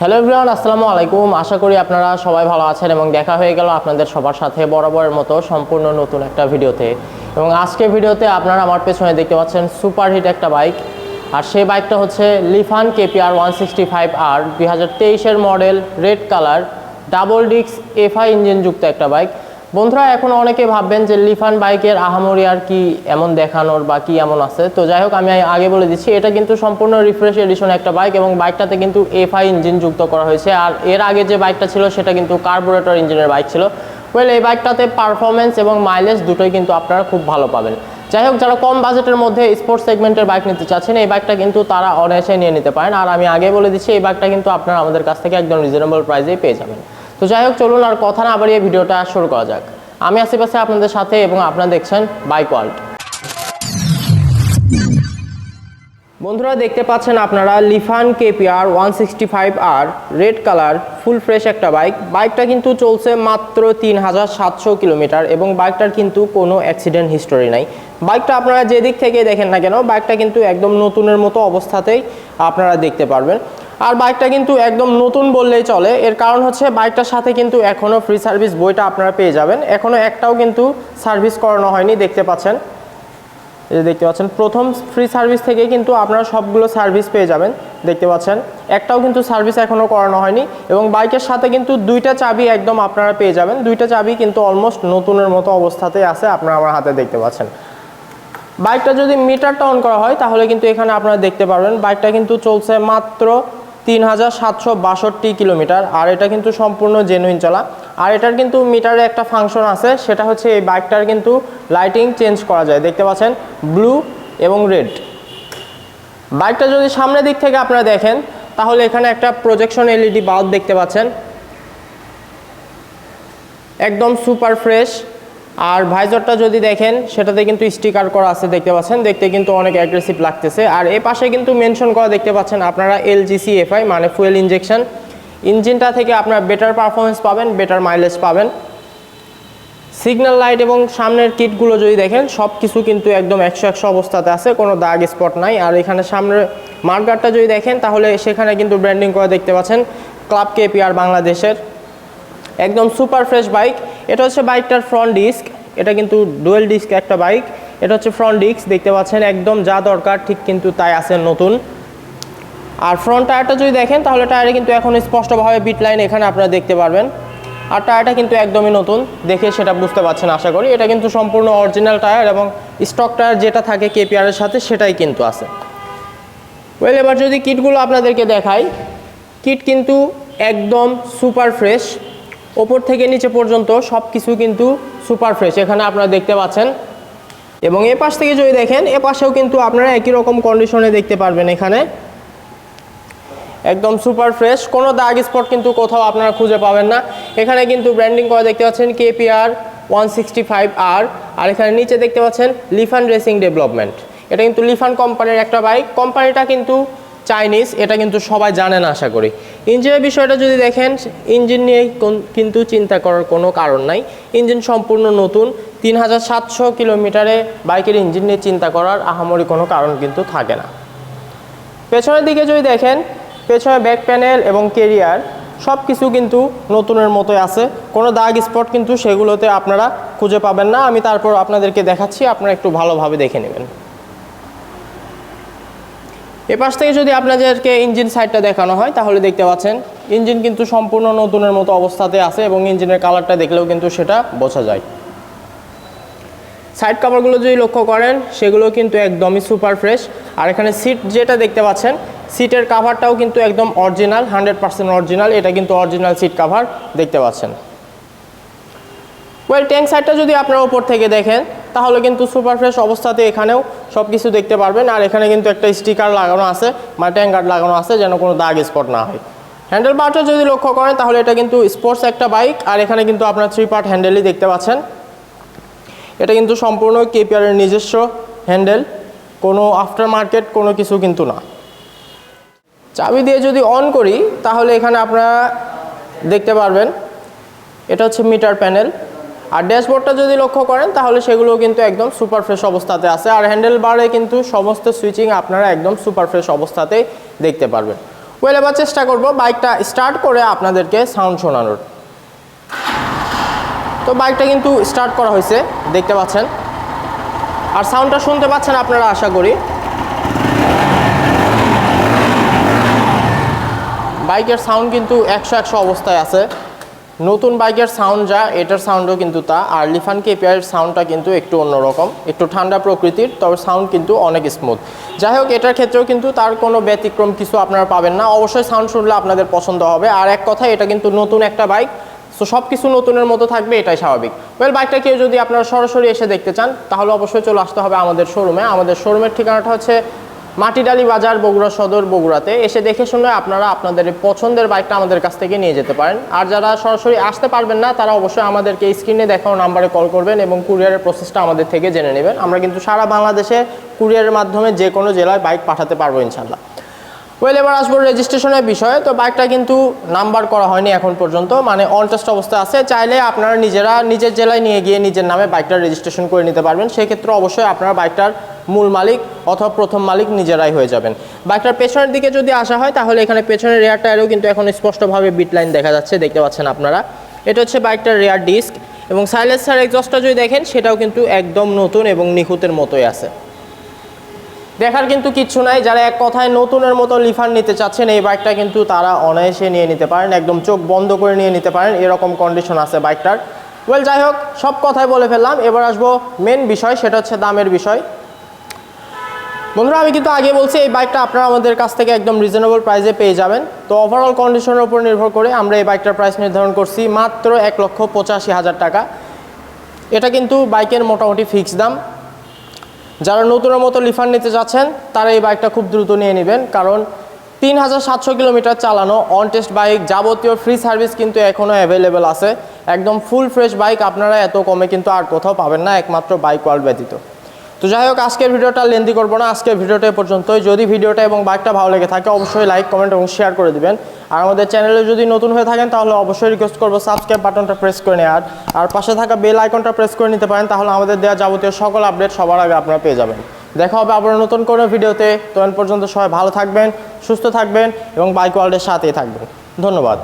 Hello everyone আসসালামু আলাইকুম। আশা করি আপনারা সবাই ভালো আছেন এবং দেখা হয়ে গেল আপনাদের সবার সাথে বরাবরের মতো সম্পূর্ণ নতুন একটা ভিডিওতে। এবং আজকে ভিডিওতে আপনারা আমার পেছনে দেখতে পাচ্ছেন সুপার হিট একটা বাইক। আর সেই বাইকটা হচ্ছে Lifan KPR one sixty five R দুই মডেল রেড কালার, ডাবল ডিক্স এফআই ইঞ্জিনযুক্ত একটা বাইক। বন্ধুরা, এখন অনেকে ভাববেন যে লিফান বাইকের আহামরি আর কি এমন দেখানোর বা কি এমন আছে। তো যাই হোক, আমি আগে বলে দিচ্ছি, এটা কিন্তু সম্পূর্ণ রিফ্রেশ এডিশন একটা বাইক এবং বাইকটাতে কিন্তু এফআই ইঞ্জিন যুক্ত করা হয়েছে। আর এর আগে যে বাইকটা ছিল, সেটা কিন্তু কার্বোরেটর ইঞ্জিনের বাইক ছিল। ওয়েল এই বাইকটাতে পারফরমেন্স এবং মাইলেজ দুটোই কিন্তু আপনারা খুব ভালো পাবেন। যাই হোক, যারা কম বাজেটের মধ্যে স্পোর্টস সেগমেন্টের বাইক নিতে চাচ্ছেন, এই বাইকটা কিন্তু তারা অনায়াসে নিয়ে নিতে পারেন। আর আমি আগে বলে দিচ্ছি, এই বাইকটা কিন্তু আপনারা আমাদের কাছ থেকে একদম রিজনেবল প্রাইসেই পেয়ে যাবেন। তো যাই হোক, চলুন আর কথা না বাড়িয়ে ভিডিওটা শুরু করা যাক। আমি আশেপাশে আপনাদের সাথে এবং আপনারা দেখছেন বাইক ওয়ার্ল্ড। বন্ধুরা, দেখতে পাচ্ছেন আপনারা Lifan KPR one sixty five R red colour full fresh একটা বাইক। বাইকটা কিন্তু চলছে মাত্র তিন হাজার সাতশো কিলোমিটার এবং বাইকটার কিন্তু কোনো অ্যাক্সিডেন্ট হিস্টোরি নাই। বাইকটা আপনারা যে দিক থেকে দেখেন না কেন, বাইকটা কিন্তু একদম নতুনের মতো অবস্থাতেই আপনারা দেখতে পারবেন। আর বাইকটা কিন্তু একদম নতুন বললেই চলে। এর কারণ হচ্ছে বাইকটার সাথে কিন্তু এখনও ফ্রি সার্ভিস বইটা আপনারা পেয়ে যাবেন। এখনও একটাও কিন্তু সার্ভিস করানো হয়নি, দেখতে পাচ্ছেন। এই দেখতে পাচ্ছেন, প্রথম ফ্রি সার্ভিস থেকে কিন্তু আপনারা সবগুলো সার্ভিস পেয়ে যাবেন, দেখতে পাচ্ছেন। একটাও কিন্তু সার্ভিস এখনও করানো হয়নি এবং বাইকের সাথে কিন্তু দুইটা চাবি একদম আপনারা পেয়ে যাবেন। দুইটা চাবি কিন্তু অলমোস্ট নতুনের মতো অবস্থাতেই আছে, আপনারা আমার হাতে দেখতে পাচ্ছেন। বাইকটা যদি মিটারটা অন করা হয়, তাহলে কিন্তু এখানে আপনারা দেখতে পারবেন। বাইকটা কিন্তু চলছে মাত্র তিন হাজার সাতশো বাষট্টি কিলোমিটার। আর এটা কিন্তু সম্পূর্ণ জেনুইন চলা। আর এটার কিন্তু মিটারে একটা ফাংশন আছে, সেটা হচ্ছে এই বাইকটার কিন্তু লাইটিং চেঞ্জ করা যায়। দেখতে পাচ্ছেন ব্লু এবং রেড বাইকটা যদি সামনের দিক থেকে আপনারা দেখেন, তাহলে এখানে একটা প্রজেকশন এলইডি বাল্ব দেখতে পাচ্ছেন। একদম সুপার ফ্রেশ আর ভাইজরটা যদি দেখেন, সেটাতে কিন্তু স্টিকার করা আছে দেখতে পাচ্ছেন। দেখতে কিন্তু অনেক অ্যাগ্রেসিভ লাগতেছে। আর এ পাশে কিন্তু মেনশন করা দেখতে পাচ্ছেন আপনারা এলজিসি এফআই মানে ফুয়েল ইঞ্জেকশন ইঞ্জিনটা থেকে আপনার বেটার পারফরমেন্স পাবেন বেটার মাইলেজ পাবেন। সিগন্যাল লাইট এবং সামনের কিটগুলো যদি দেখেন সব কিছু কিন্তু একদম একশো একশো অবস্থাতে আছে, কোনো দাগ স্পট নাই। আর এখানে সামনের মার্কারটা যদি দেখেন, তাহলে সেখানে কিন্তু ব্র্যান্ডিং করা দেখতে পাচ্ছেন ক্লাব কেপিআর বাংলাদেশের। একদম সুপার ফ্রেশ বাইক এটা হচ্ছে বাইকটার ফ্রন্ট ডিস্ক এটা কিন্তু ডুয়েল ডিস্ক একটা বাইক এটা হচ্ছে ফ্রন্ট ডিস্ক দেখতে পাচ্ছেন একদম যা দরকার, ঠিক কিন্তু তাই আছে নতুন। আর ফ্রন্ট টায়ারটা যদি দেখেন, তাহলে টায়ারে কিন্তু এখন স্পষ্টভাবে বিট লাইন এখানে আপনারা দেখতে পারবেন। আর টায়ারটা কিন্তু একদমই নতুন, দেখে সেটা বুঝতে পারছেন, আশা করি। এটা কিন্তু সম্পূর্ণ অরিজিনাল টায়ার এবং স্টক টায়ার যেটা থাকে কেপিআরের সাথে, সেটাই কিন্তু আছে। ওয়েল এবার যদি কিটগুলো আপনাদেরকে দেখাই কিট কিন্তু একদম সুপার ফ্রেশ ওপর থেকে নিচে পর্যন্ত সব কিছু কিন্তু সুপার ফ্রেশ। এখানে আপনারা দেখতে পাচ্ছেন। এবং এ পাশ থেকে যদি দেখেন, এ পাশেও কিন্তু আপনারা একই রকম কন্ডিশনে দেখতে পারবেন এখানে। একদম সুপার ফ্রেশ। কোনো দাগ স্পট কিন্তু কোথাও আপনারা খুঁজে পাবেন না। এখানে কিন্তু ব্র্যান্ডিং করা দেখতে পাচ্ছেন KPR one sixty five R আর এখানে নিচে দেখতে পাচ্ছেন লিফান রেসিং ডেভেলপমেন্ট এটা কিন্তু লিফান কোম্পানির একটা বাইক কোম্পানিটা কিন্তু চাইনিজ এটা কিন্তু সবাই জানে না, আশা করি। ইঞ্জিনের বিষয়টা যদি দেখেন, ইঞ্জিন নিয়ে কোন- কিন্তু চিন্তা করার কোনো কারণ নাই। ইঞ্জিন সম্পূর্ণ নতুন তিন হাজার সাতশো কিলোমিটারে বাইকের ইঞ্জিন নিয়ে চিন্তা করার আহামরি কোনো কারণ কিন্তু থাকে না। পেছনের দিকে যদি দেখেন, পেছনে ব্যাক প্যানেল এবং কেরিয়ার সব কিছু কিন্তু নতুনের মতোই আছে। কোনো দাগ স্পট কিন্তু সেগুলোতে আপনারা খুঁজে পাবেন না। আমি তারপর আপনাদেরকে দেখাচ্ছি, আপনারা একটু ভালোভাবে দেখে নেবেন। এ পাশ থেকে যদি আপনাদেরকে ইঞ্জিন সাইডটা দেখানো হয়, তাহলে দেখতে পাচ্ছেন ইঞ্জিন কিন্তু সম্পূর্ণ নতুনের মতো অবস্থাতে আছে এবং ইঞ্জিনের কালারটা দেখলেও কিন্তু সেটা বোঝা যায়। সাইড কাভারগুলো যদি লক্ষ্য করেন, সেগুলো কিন্তু একদমই সুপার ফ্রেশ। আর এখানে সিট যেটা দেখতে পাচ্ছেন, সিটের কাভারটাও কিন্তু একদম অরিজিনাল, হান্ড্রেড পার্সেন্ট অরিজিনাল। এটা কিন্তু অরিজিনাল সিট কাভার দেখতে পাচ্ছেন। ওয়েল ট্যাঙ্ক সাইডটা যদি আপনারা ওপর থেকে দেখেন, তাহলে কিন্তু সুপার ফ্রেশ অবস্থাতে এখানেও সব কিছু দেখতে পারবেন। আর এখানে কিন্তু একটা স্টিকার লাগানো আছে মানে ট্যাঙ্ক গার্ড লাগানো আছে, যেন কোনো দাগ স্পট না হয়। হ্যান্ডেল বারটা যদি লক্ষ্য করেন, তাহলে এটা কিন্তু স্পোর্টস একটা বাইক আর এখানে কিন্তু আপনার থ্রি পার্ট হ্যান্ডেলই দেখতে পাচ্ছেন। এটা কিন্তু সম্পূর্ণ কেপিআরের নিজস্ব হ্যান্ডেল কোনো আফটার মার্কেট কোনো কিছু কিন্তু না। চাবি দিয়ে যদি অন করি, তাহলে এখানে আপনারা দেখতে পারবেন, এটা হচ্ছে মিটার প্যানেল আর ড্যাশবোর্ডটা যদি লক্ষ্য করেন, তাহলে সেগুলো কিন্তু একদম সুপার ফ্রেশ অবস্থাতে আছে। আর হ্যান্ডেল বারে কিন্তু সমস্ত সুইচিং আপনারা একদম সুপার ফ্রেশ অবস্থাতেই দেখতে পারবেন। ওয়েল এবার চেষ্টা করব বাইকটা স্টার্ট করে আপনাদেরকে সাউন্ড শোনানোর। তো বাইকটা কিন্তু স্টার্ট করা হয়েছে, দেখতে পাচ্ছেন। আর সাউন্ডটা শুনতে পাচ্ছেন আপনারা, আশা করি। বাইকের সাউন্ড কিন্তু একশো একশো অবস্থায় আছে। নতুন বাইকের সাউন্ড যা, এটার সাউন্ডও কিন্তু তা। আর লিফান কেপিআর সাউন্ডটা কিন্তু একটু অন্যরকম, একটু ঠান্ডা প্রকৃতির, তবে সাউন্ড কিন্তু অনেক স্মুথ যাই হোক, এটার ক্ষেত্রেও কিন্তু তার কোনো ব্যতিক্রম কিছু আপনারা পাবেন না। অবশ্যই সাউন্ড শুনলে আপনাদের পছন্দ হবে। আর এক কথা এটা কিন্তু নতুন একটা বাইক সো সব কিছু নতুনের মতো থাকবে, এটাই স্বাভাবিক। ওয়েল বাইকটা কেউ যদি আপনারা সরাসরি এসে দেখতে চান, তাহলে অবশ্যই চলে আসতে হবে আমাদের শোরুমে আমাদের শোরুমের ঠিকানাটা হচ্ছে মাটিডালি বাজার, বগুড়া সদর, বগুড়াতে। এসে দেখে শুনে আপনারা আপনাদের পছন্দের বাইকটা আমাদের কাছ থেকে নিয়ে যেতে পারেন। আর যারা সরাসরি আসতে পারবেন না, তারা অবশ্যই আমাদেরকে স্ক্রিনে দেখানো নাম্বারে কল করবেন এবং কুরিয়ারের প্রসেসটা আমাদের থেকে জেনে নেবেন। আমরা কিন্তু সারা বাংলাদেশে কুরিয়ারের মাধ্যমে যে কোনো জেলায় বাইক পাঠাতে পারব ইনশাল্লাহ ওয়েল এবার আসব রেজিস্ট্রেশনের বিষয়ে। তো বাইকটা কিন্তু নাম্বার করা হয়নি এখন পর্যন্ত মানে অন টেস্ট অবস্থা আছে। চাইলে আপনারা নিজেরা নিজের জেলায় নিয়ে গিয়ে নিজের নামে বাইকটা রেজিস্ট্রেশন করে নিতে পারবেন। সেক্ষেত্রে অবশ্যই আপনারা বাইকটার মূল মালিক অথবা প্রথম মালিক নিজেরাই হয়ে যাবেন। বাইকটার পেছনের দিকে যদি আসা হয়, তাহলে এখানে পেছনের রেয়ার টায়ারেও কিন্তু এখন স্পষ্টভাবে বিট লাইন দেখা যাচ্ছে, দেখতে পাচ্ছেন আপনারা। এটা হচ্ছে বাইকটার রেয়ার ডিস্ক এবং সাইলেন্সার এক্সস্টটা যদি দেখেন, সেটাও কিন্তু একদম নতুন এবং নিখুঁতের মতোই আছে। দেখার কিন্তু কিচ্ছু নাই, যারা এক কথায় নতুনের মতো লিফার নিতে চাচ্ছেন, এই বাইকটা কিন্তু তারা অনায়াসে নিয়ে নিতে পারেন, একদম চোখ বন্ধ করে নিয়ে নিতে পারেন, এরকম কন্ডিশন আছে বাইকটার ওয়েল যাই হোক, সব কথাই বলে ফেললাম, এবার আসব মেন বিষয়, সেটা হচ্ছে দামের বিষয়। বন্ধুরা, আমি কিন্তু আগে বলছি, এই বাইকটা আপনারা আমাদের কাছ থেকে একদম রিজনেবল প্রাইসে পেয়ে যাবেন। তো ওভারঅল কন্ডিশনের উপর নির্ভর করে আমরা এই বাইকটার প্রাইস নির্ধারণ করছি মাত্র এক লক্ষ পঁচাশি হাজার টাকা। এটা কিন্তু বাইকের মোটামুটি ফিক্স দাম। যারা নতুনের মতো লিফার নিতে যাচ্ছেন, তারা এই বাইকটা খুব দ্রুত নিয়ে নেবেন। কারণ তিন হাজার সাতশো কিলোমিটার চালানো অন টেস্ট বাইক যাবতীয় ফ্রি সার্ভিস কিন্তু এখনও অ্যাভেলেবেল আছে। একদম ফুল ফ্রেশ বাইক আপনারা এত কমে কিন্তু আর কোথাও পাবেন না, একমাত্র বাইক ওয়ার্ল্ড ব্যতীত। তো যাই হোক, আজকের ভিডিওটা লেন্দি করব না। আজকের ভিডিওটা পর্যন্তই। যদি ভিডিওটা এবং বাইকটা ভালো লেগে থাকে, অবশ্যই লাইক কমেন্ট এবং শেয়ার করে দিবেন। আর আমাদের চ্যানেলে যদি নতুন হয়ে থাকেন, তাহলে অবশ্যই রিকোয়েস্ট করব সাবস্ক্রাইব বাটনটা প্রেস করে নেওয়ার। আর পাশে থাকা বেল আইকনটা প্রেস করে নিতে পারেন, তাহলে আমাদের দেওয়া যাবতীয় সকল আপডেট সবার আগে আপনারা পেয়ে যাবেন। দেখা হবে আবার নতুন কোনো ভিডিওতে। তো পর্যন্ত সবাই ভালো থাকবেন, সুস্থ থাকবেন এবং বাইক ওয়ার্ল্ডের সাথেই থাকবেন। ধন্যবাদ।